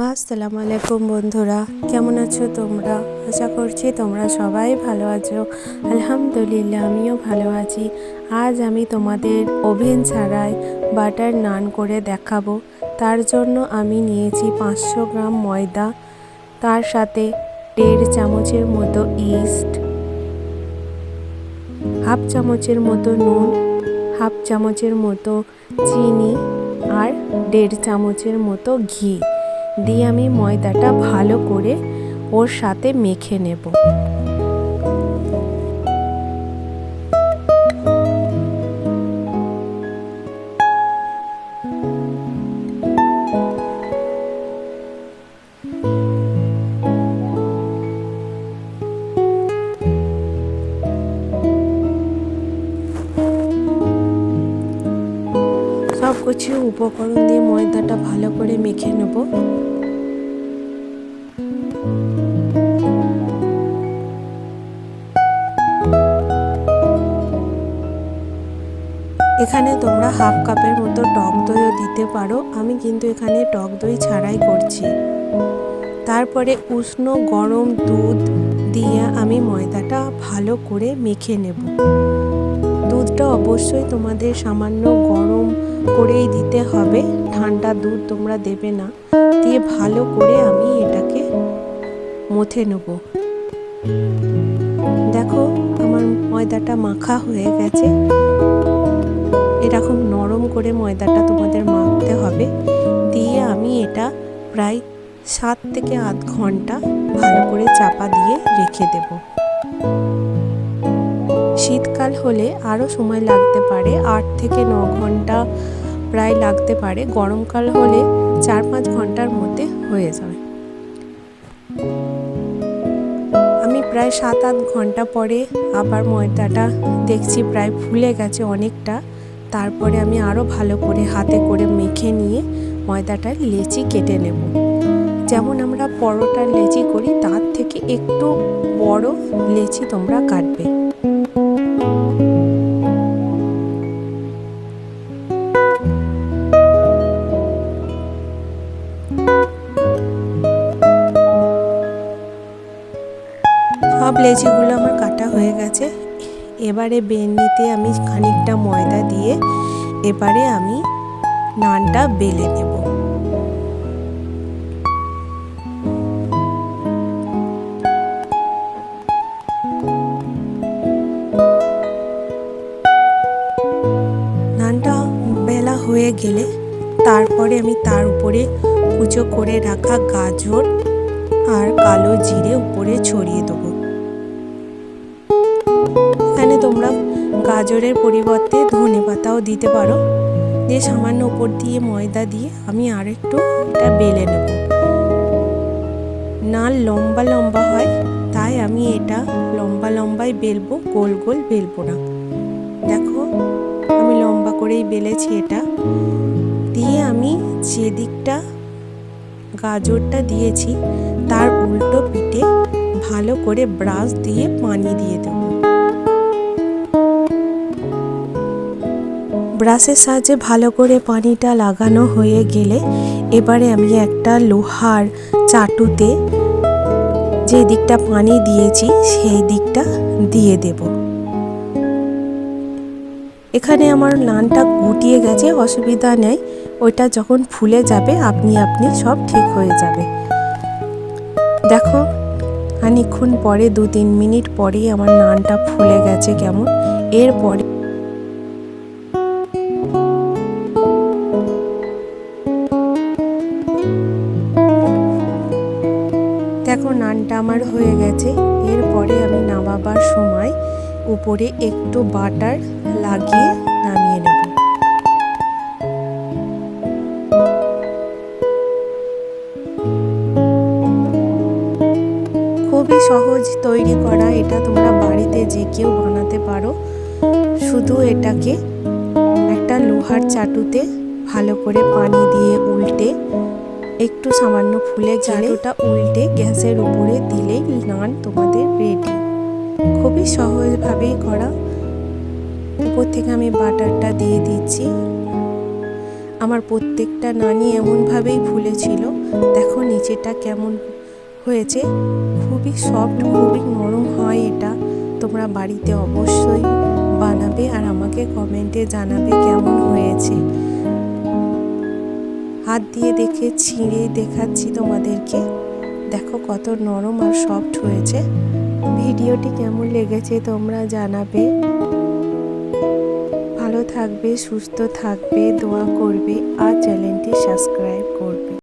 আসসালামু আলাইকুম বন্ধুরা, কেমন আছো তোমরা? আশা করছি তোমরা সবাই ভালো আছো। আলহামদুলিল্লাহ, আমিও ভালো আছি। আজ আমি তোমাদের ওভেন ছাড়াই বাটার নান করে দেখাবো। তার জন্য আমি নিয়েছি পাঁচশো গ্রাম ময়দা, তার সাথে দেড় চামচের মতো ইস্ট, হাফ চামচের মতো নুন, হাফ চামচের মতো চিনি আর দেড় চামচের মতো ঘি। দিয়ে আমি ময়দাটা ভালো করে ওর সাথে মেখে নেব। সব উপকরণ দিয়ে ময়দাটা ভালো করে মেখে নেব। এখানে তোমরা হাফ কাপের মতো টক দইও দিতে পারো। আমি কিন্তু এখানে টক দই ছাড়াই করছি। তারপরে উষ্ণ গরম দুধ দিয়ে আমি ময়দাটা ভালো করে মেখে নেব। দুধটা অবশ্যই তোমাদের সামান্য গরম করেই দিতে হবে। ঠান্ডা দুধ তোমরা দেবে না। দিয়ে ভালো করে আমি এটাকে মথে নেব। দেখো, আমার ময়দাটা মাখা হয়ে গেছে। এরকম নরম করে ময়দাটা তোমাদের মাখতে হবে। দিয়ে আমি এটা প্রায় সাত থেকে আধ ঘণ্টা ভালো করে চাপা দিয়ে রেখে দেব। শীতকাল হলে আরও সময় লাগতে পারে। আট থেকে ন ঘণ্টা প্রায় লাগতে পারে। গরমকাল হলে চার পাঁচ ঘণ্টার মধ্যে হয়ে যায় আমি প্রায় সাত আট ঘণ্টা পরে আবার ময়দাটা দেখছি, প্রায় ফুলে গেছে অনেকটা। তারপরে আমি আরও ভালো করে হাতে করে মেখে নিয়ে ময়দাটার লেচি কেটে নেব। যেমন আমরা পরোটার লেচি করি, তার থেকে একটু বড় লেচি তোমরা কাটবে। লেচিগুলো আমার কাটা হয়ে গেছে, এবারে বেলনিতে আমি খানিকটা ময়দা দিয়ে এবারে আমি নানটা বেলে নেব। নানটা বেলা হয়ে গেলে তারপরে আমি তার উপরে কুচো করে রাখা গাজর আর কালো জিরে উপরে ছড়িয়ে দেবো। এখানে তোমরা গাজরের পরিবর্তে ধনে পাতাও দিতে পারো। দিয়ে সামান্য উপর দিয়ে ময়দা দিয়ে আমি আর একটু এটা বেলে নেব। নাল লম্বা লম্বা হয়, তাই আমি এটা লম্বা লম্বাই বেলবো, গোল গোল বেলবো না। দেখো, আমি লম্বা করেই বেলেছি এটা। দিয়ে আমি যে দিকটা গাজরটা দিয়েছি, তার উল্টো পিঠে ভালো করে ব্রাশ দিয়ে পানি দিয়ে দেব। ব্রাশের সাহায্যে ভালো করে পানিটা লাগানো হয়ে গেলে এবারে আমি একটা লোহার চাটুতে যে দিকটা পানি দিয়েছি সেই দিকটা দিয়ে দেব। এখানে আমার নানটা গুটিয়ে গেছে, অসুবিধা নেই। ওইটা যখন ফুলে যাবে, আপনি আপনি সব ঠিক হয়ে যাবে। দেখো খানিক্ষণ পরে দু তিন মিনিট পরেই আমার নানটা ফুলে গেছে কেমন। এরপরে দেখো আমার হয়ে গেছে। এরপরে আমি নামাবার সময় উপরে একটু বাটার লাগিয়ে নামিয়ে নেব। খুবই সহজ তৈরি করা এটা তোমরা বাড়িতে যে কেউ বানাতে পারো। শুধু এটাকে একটা লোহার চাটুতে ভালো করে পানি দিয়ে উল্টে একটু সামান্য ফুলে চাটুটা উল্টে গ্যাসের উপরে দিলেই নান তোমাদের রেডি খুবই সহজভাবেই করা। উপর থেকে আমি বাটারটা দিয়ে দিচ্ছি। আমার প্রত্যেকটা নানি এমনভাবেই ফুলেছিল। দেখো নিচেটা কেমন হয়েছে। খুবই সফট খুবই নরম হয় এটা। তোমরা বাড়িতে অবশ্যই বানাবে আর আমাকে কমেন্টে জানাবে কেমন হয়েছে। হাত দিয়ে দেখে ছিঁড়ে দেখাচ্ছি তোমাদেরকে। দেখো কত নরম আর সফট হয়েছে। ভিডিওটি কেমন লেগেছে তোমরা জানাবে। ভালো থাকবে, সুস্থ থাকবে, দোয়া করবে আর চ্যানেলটি সাবস্ক্রাইব করবে।